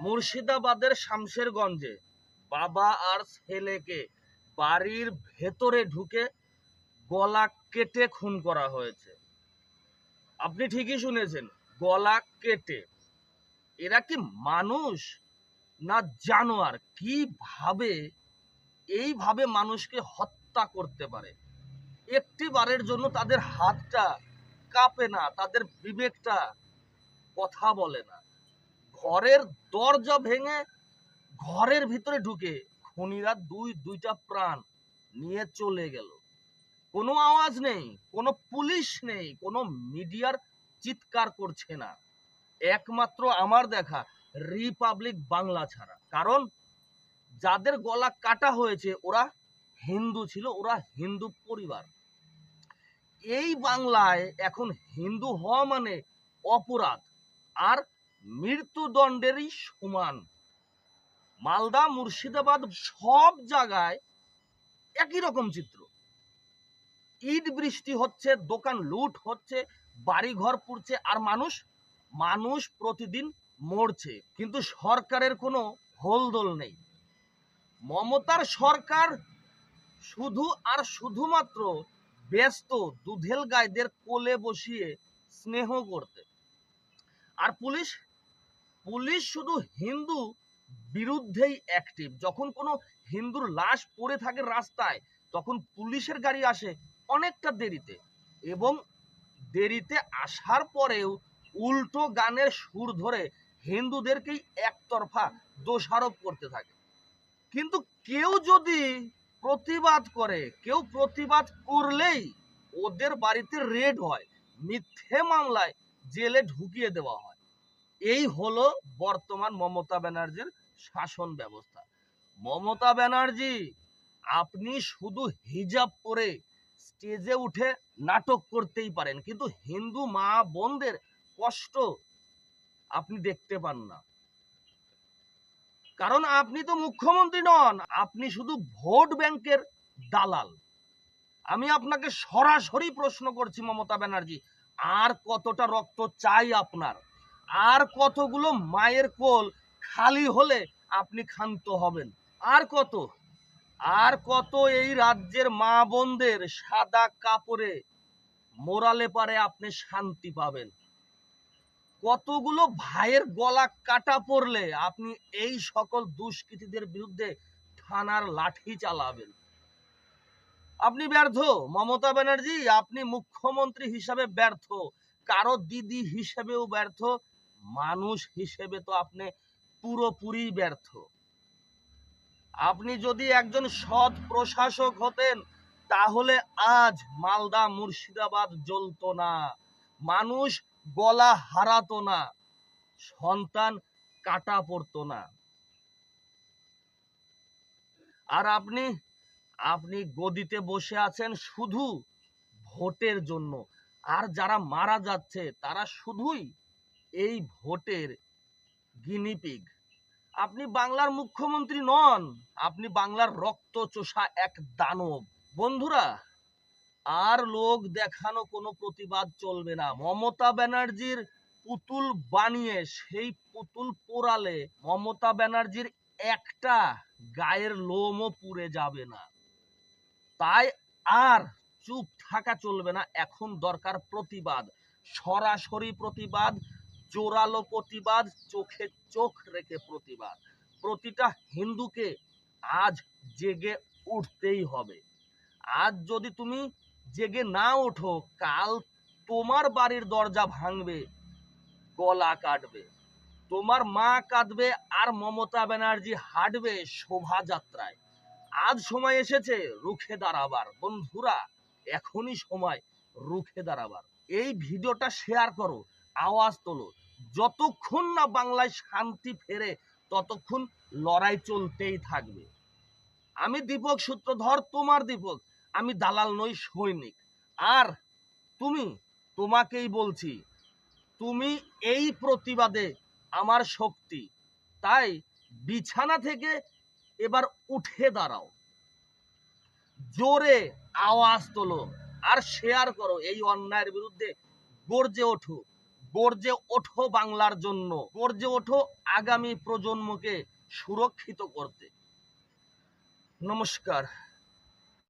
মুর্শিদাবাদের শামশেরগঞ্জে। বাবা আর ছেলেকে বাড়ির ভেতরে ঢুকে গলা কেটে খুন করা হয়েছে। আপনি ঠিকই শুনেছেন, গলা কেটে। এরা কি মানুষ না জানোয়ার? কীভাবে এইভাবে মানুষকে হত্যা করতে পারে? একটি বারের জন্য তাদের হাতটা কাঁপে না, তাদের বিবেকটা কথা বলে না। ঘরের দরজা ভেঙে ঘরের ভিতরে ঢুকে খুনিরা দুই, দুইটা প্রাণ নিয়ে চলে গেল। কোনো আওয়াজ নেই, কোনো পুলিশ নেই, কোনো মিডিয়ার চিৎকার করছে না। একমাত্র আমার দেখা রিপাবলিক বাংলা ছাড়া। কারণ যাদের গলা কাটা হয়েছে, ওরা হিন্দু ছিল, ওরা হিন্দু পরিবার। এই বাংলায় এখন হিন্দু হওয়া মানে অপরাধ। আর মৃত্যুদণ্ডেরই সমান। মালদা, মুর্শিদাবাদ সব জায়গায় একই রকম চিত্র। ঈদ বৃষ্টি হচ্ছে, দোকান লুট হচ্ছে বাড়ি ঘর পুড়ছে, আর মানুষ মানুষ প্রতিদিন মরছে। কিন্তু সরকারের কোনো হোলদোল নেই। মমতার সরকার শুধু আর শুধুমাত্র ব্যস্ত, দুধেল গাইদের কোলে বসিয়ে স্নেহ করতে। আর পুলিশ পুলিশ শুধু হিন্দু বিরুদ্ধেই অ্যাক্টিভ যখন কোনো হিন্দুর লাশ পড়ে থাকে রাস্তায়, তখন পুলিশের গাড়ি আসে অনেকটা দেরিতে এবং দেরিতে আসার পরেও উল্টো গানের সুর ধরে হিন্দুদেরকেই একতরফা দোষারোপ করতে থাকে। কিন্তু কেউ যদি প্রতিবাদ করে, কেউ প্রতিবাদ করলেই ওদের বাড়িতে রেড হয়, মিথ্যে মামলায় জেলে ঢুকিয়ে দেওয়া হয়। এই হলো বর্তমান মমতা ব্যানার্জির শাসন ব্যবস্থা। মমতা ব্যানার্জি, আপনি শুধু হিজাব পরে স্টেজে উঠে নাটক করতেই পারেন, কিন্তু হিন্দু মা বোনদের কষ্ট আপনি দেখতে পান না। কারণ আপনি তো মুখ্যমন্ত্রী নন, আপনি শুধু ভোট ব্যাংকের দালাল। আমি আপনাকে সরাসরি প্রশ্ন করছি মমতা ব্যানার্জি, আর কতটা রক্ত চাই আপনার? আর কতগুলো মায়ের কোল খালি হলে আপনি ক্ষান্ত হবেন? আর কত? আর কত এই রাজ্যের মা বোনদের সাদা কাপড়ে মোরালে পারে আপনি শান্তি পাবেন? কতগুলো ভাইয়ের গলা কাটা পড়লে আপনি এই সকল দুষ্কৃতীদের বিরুদ্ধে থানার লাঠি চালাবেন? আপনি ব্যর্থ, মমতা ব্যানার্জি। আপনি মুখ্যমন্ত্রী হিসাবে ব্যর্থ, কারও দিদি হিসেবেও ব্যর্থ মানুষ হিসেবে তো আপনি পুরোপুরি ব্যর্থ। আপনি যদি একজন সৎ প্রশাসক হতেন, তাহলে আজ মালদা মুর্শিদাবাদ জ্বলতো না, মানুষ গলা হারাতো না, সন্তান কাটা পড়তো না। আর আপনি আপনি গদিতে বসে আছেন শুধু ভোটের জন্য, আর যারা মারা যাচ্ছে, তারা শুধুই এই ভোটের গিনিপিগ। আপনি বাংলার মুখ্যমন্ত্রী নন, আপনি বাংলার রক্ত চোষা এক দানব। বন্ধুরা, আর লোক দেখানো কোনো প্রতিবাদ চলবে না। মমতা ব্যানার্জির পুতুল বানিয়ে, সেই পুতুল পোড়ালে মমতা ব্যানার্জির একটা গায়ের লোমও পুড়ে যাবে না। তাই আর চুপ থাকা চলবে না। এখন দরকার প্রতিবাদ, সরাসরি প্রতিবাদ জোরালো প্রতিবাদ, চোখে চোখ রেখে প্রতিবাদ। প্রতিটা হিন্দুকে আজ জেগে উঠতেই হবে। আজ যদি তুমি জেগে না ওঠো, কাল তোমার বাড়ির দরজা ভাঙবে, গলা কাটবে। তোমার মা কাঁদবে আর মমতা ব্যানার্জি হাঁটবে শোভাযাত্রায়। আজ সময় এসেছে রুখে দাঁড়াবার। বন্ধুরা, এখনই সময় রুখে দাঁড়াবার। এই ভিডিওটা শেয়ার করো, আওয়াজ তোলো। যতক্ষণ না বাংলায় শান্তি ফেরে, ততক্ষণ লড়াই চলতেই থাকবে। আমি দীপক সূত্রধর, তোমার দীপক। আমি দালাল নই, সৈনিক। আর তুমি, তোমাকেই বলছি, তুমি এই প্রতিবাদে আমার শক্তি। তাই বিছানা থেকে এবার উঠে দাঁড়াও। জোরে আওয়াজ তোলো, আর শেয়ার করো। এই অন্যায়ের বিরুদ্ধে গর্জে ওঠো। গর্জে ওঠো বাংলার জন্য। গর্জে ওঠো আগামী প্রজন্মকে সুরক্ষিত করতে। নমস্কার।